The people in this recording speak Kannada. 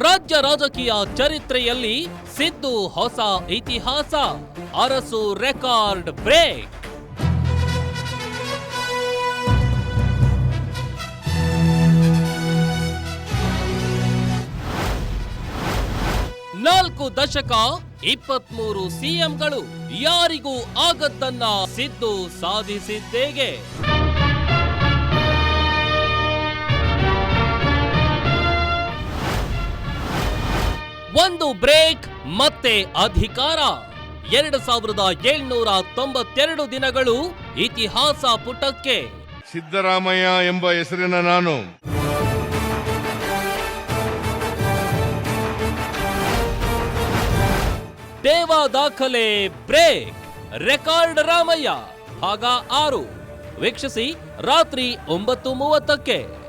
ರಾಜ್ಯ ರಾಜಕೀಯ ಚರಿತ್ರೆಯಲ್ಲಿ ಸಿದ್ದು ಹೊಸ ಇತಿಹಾಸ, ಅರಸು ರೆಕಾರ್ಡ್ ಬ್ರೇಕ್. ನಾಲ್ಕು ದಶಕ, ಇಪ್ಪತ್ಮೂರು ಸಿಎಂಗಳು ಯಾರಿಗೂ ಆಗದ್ದನ್ನ ಸಿದ್ದು ಸಾಧಿಸಿದ್ದೇಗೆ. ಒಂದು ಬ್ರೇಕ್ ಮತ್ತೆ ಅಧಿಕಾರ. ಎರಡು ಸಾವಿರದ ಏಳ್ನೂರ ತೊಂಬತ್ತೆರಡು ದಿನಗಳು ಇತಿಹಾಸ ಪುಟಕ್ಕೆ. ಸಿದ್ದರಾಮಯ್ಯ ಎಂಬ ಹೆಸರಿನ ನಾನು. ದೇವ ದಾಖಲೆ ಬ್ರೇಕ್ ರೆಕಾರ್ಡ್ ರಾಮಯ್ಯ ಭಾಗ ಆರು. ವೀಕ್ಷಿಸಿ ರಾತ್ರಿ ಒಂಬತ್ತು ಮೂವತ್ತಕ್ಕೆ.